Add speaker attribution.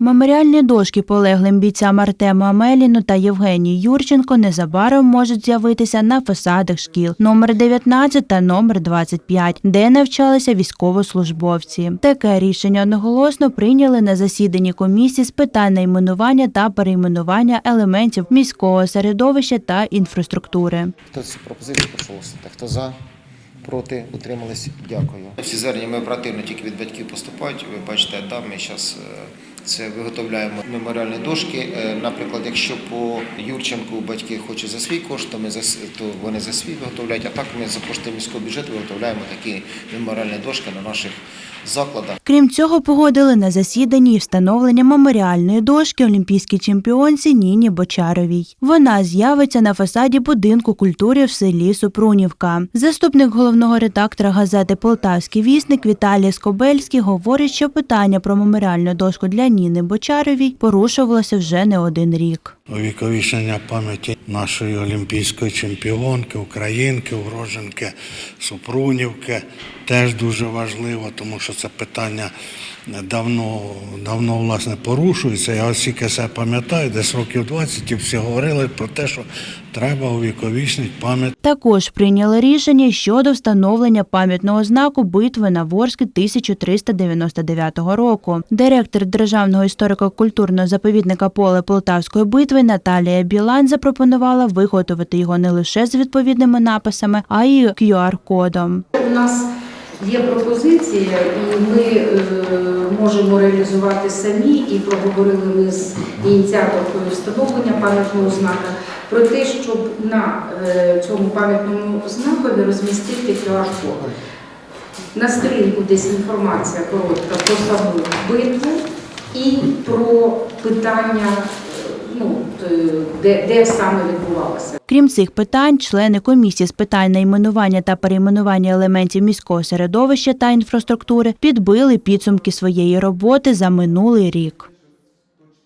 Speaker 1: Меморіальні дошки полеглим бійцям Артему Амеліну та Євгенію Юрченко незабаром можуть з'явитися на фасадах шкіл номер 19 та номер 25, де навчалися військовослужбовці. Таке рішення одноголосно прийняли на засіданні комісії з питань найменування та перейменування елементів міського середовища та інфраструктури.
Speaker 2: Хто пропозицію прошу голосувати? Хто за? Проти? Утримались? Дякую. Всі звернення ми оперативно тільки від батьків поступають. Ви бачите, етап ми зараз це виготовляємо меморіальні дошки. Е, Наприклад, якщо по Юрченку батьки хочуть за свій кошт, то ми за то вони за свій виготовляють. А так ми за кошти міського бюджету виготовляємо такі меморіальні дошки на наших закладах.
Speaker 1: Крім цього, погодили на засіданні і встановлення меморіальної дошки олімпійській чемпіонці Ніні Бочаровій. Вона з'явиться на фасаді будинку культури в селі Супрунівка. Заступник головного редактора газети Полтавський вісник Віталій Скобельський говорить, що питання про меморіальну дошку для Ніни Бочаровій порушувалося вже не один рік.
Speaker 3: увіковічення пам'яті нашої олімпійської чемпіонки, українки, уроженки Супрунівки теж дуже важливо, тому що це питання давно, давно власне порушується. Я ось тільки себе пам'ятаю, десь років 20 і всі говорили про те, що треба увіковічнити пам'ять
Speaker 1: Також прийняли рішення щодо встановлення пам'ятного знаку битви на Ворскі 1399 року. Директор Державного історико-культурного заповідника поле Полтавської битви Наталія Білан запропонувала виготовити його не лише з відповідними написами, а й QR-кодом.
Speaker 4: У нас є пропозиція, і ми е, можемо реалізувати самі, і проговорили ми з ініціаторкою встановлення пам'ятного знака про те, щоб на е, цьому пам'ятному знакові розмістити QR-код. На сторінку десь інформація коротка про саму битву і про питання, де, де саме відбувалося.
Speaker 1: Крім цих питань, члени комісії з питань найменування та перейменування елементів міського середовища та інфраструктури підбили підсумки своєї роботи за минулий рік.